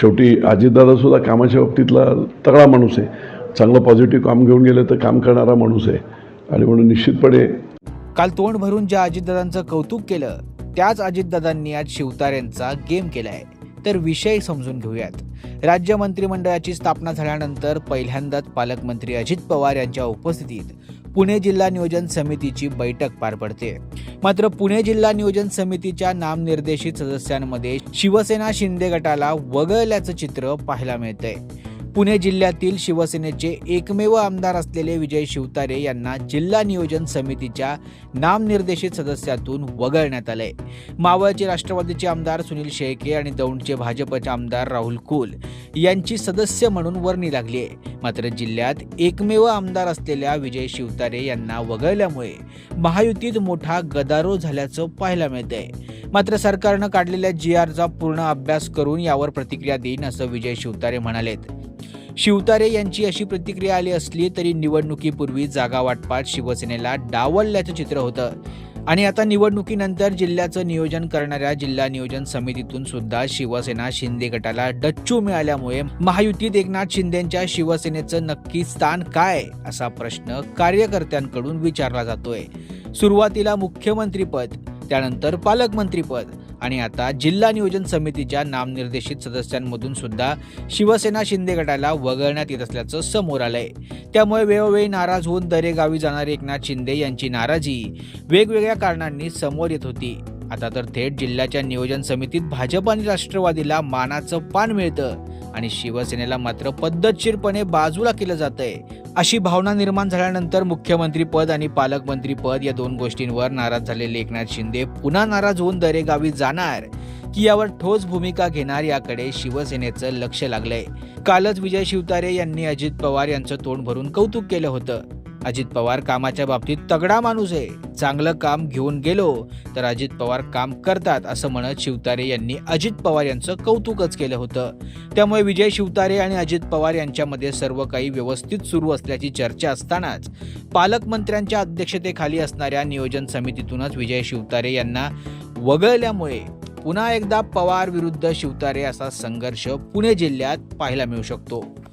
शेवटी अजितदादा सुद्धा कामाच्या बाबतीतला तगडा माणूस आहे. चांगलं पॉझिटिव्ह काम घेऊन गेलं तर काम करणारा माणूस आहे. आणि म्हणून निश्चितपणे काल तोंड भरून ज्या अजितदादांचं कौतुक केलं त्याच अजितदादांनी आज शिवतारेंचा गेम केलाय. तर विषय समजून घेऊयात. राज्य मंत्रिमंडळाची स्थापना झाल्यानंतर पहिल्यांदाच पालकमंत्री अजित पवार यांच्या उपस्थितीत पुणे जिल्हा नियोजन समितीची बैठक पार पडते. मात्र पुणे जिल्हा नियोजन समितीच्या नामनिर्देशित सदस्यांमध्ये शिवसेना शिंदे गटाला वगळल्याचं चित्र पाहायला मिळतंय. पुणे जिल्ह्यातील शिवसेनेचे एकमेव आमदार असलेले विजय शिवतारे यांना जिल्हा नियोजन समितीच्या नामनिर्देशित सदस्यातून वगळण्यात आलंय. मावळचे राष्ट्रवादीचे आमदार सुनील शेळके आणि दौंडचे भाजपचे आमदार राहुल कुल यांची सदस्य म्हणून वर्णी लागली आहे. मात्र जिल्ह्यात एकमेव आमदार असलेल्या विजय शिवतारे यांना वगळल्यामुळे महायुतीत मोठा गदारोळ झाल्याचं पाहायला मिळतंय. मात्र सरकारनं काढलेल्या जी आरचा पूर्ण अभ्यास करून यावर प्रतिक्रिया देईन असं विजय शिवतारे म्हणालेत. शिवतारे यांची अशी प्रतिक्रिया आली असली तरी निवडणुकीपूर्वी जागा वाटपात शिवसेनेला डावलल्याचं चित्र होतं. आणि आता निवडणुकीनंतर जिल्ह्याचं नियोजन करणाऱ्या जिल्हा नियोजन समितीतून सुद्धा शिवसेना शिंदे गटाला डच्चू मिळाल्यामुळे महायुतीत एकनाथ शिंदेच्या शिवसेनेचं नक्की स्थान काय असा प्रश्न कार्यकर्त्यांकडून विचारला जातोय. सुरुवातीला मुख्यमंत्रीपद त्यानंतर पालकमंत्रीपद आणि आता जिल्हा नियोजन समितीच्या नामनिर्देशित सदस्यांमधून सुद्धा शिवसेना शिंदे गटाला वगळण्यात येत असल्याचं समोर आलंय. त्यामुळे वेळोवेळी नाराज होऊन दरेगावी जाणारे एकनाथ शिंदे यांची नाराजी वेगवेगळ्या कारणांनी समोर येत होती. आता तर थेट जिल्ह्याच्या नियोजन समितीत भाजप आणि राष्ट्रवादीला मानाचं पान मिळतं. आणि शिवसेनेला मात्र पद्धतशीरपणे बाजूला केलं जातंय. अशी भावना निर्माण झाल्यानंतर मुख्यमंत्री पद आणि पालकमंत्री पद या दोन गोष्टींवर नाराज झालेले एकनाथ शिंदे पुन्हा नाराज होऊन दरेगावी जाणार. की यावर ठोस भूमिका घेणार याकडे शिवसेनेचं लक्ष लागलंय. कालच विजय शिवतारे यांनी अजित पवार यांचं तोंड भरून कौतुक केलं होतं. अजित पवार कामाच्या बाबतीत तगडा माणूस आहे. चांगलं काम घेऊन गेलो तर अजित पवार काम करतात असं म्हणत शिवतारे यांनी अजित पवार यांचं कौतुकच केलं होतं. त्यामुळे विजय शिवतारे आणि अजित पवार यांच्यामध्ये सर्व काही व्यवस्थित सुरू असल्याची चर्चा असतानाच पालकमंत्र्यांच्या अध्यक्षतेखाली असणाऱ्या नियोजन समितीतूनच विजय शिवतारे यांना वगळल्यामुळे पुन्हा एकदा पवार विरुद्ध शिवतारे असा संघर्ष पुणे जिल्ह्यात पाहायला मिळू शकतो.